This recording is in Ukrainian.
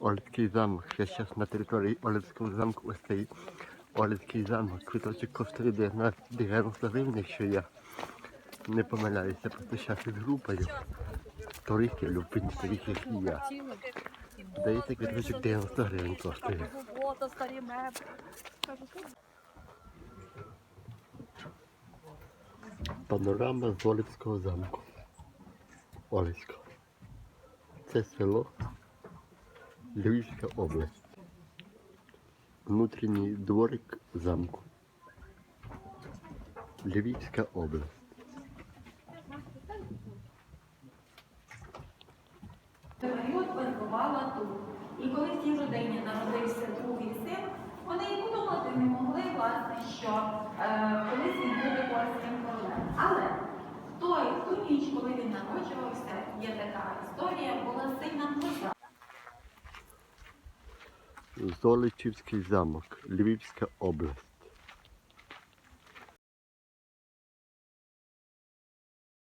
Олицький замок. Я зараз на території Олицького замку ось стоїть Олицький замок. Квиточок коштує 19 90 гривень, якщо я не помиляюся. Зараз із групою туристів, любителів, як і я. Здається, квиточок 90 гривень коштує. Панорама з Олицького замку. Олицького. Це село Львівська область. Внутрішній дворик замку. Львівська область. період перебувала тут. І коли в цій родині народився другий син, вони і подумати не могли, власне, що е, колись він буде польським королем. Але Золочівський замок. Львівська область.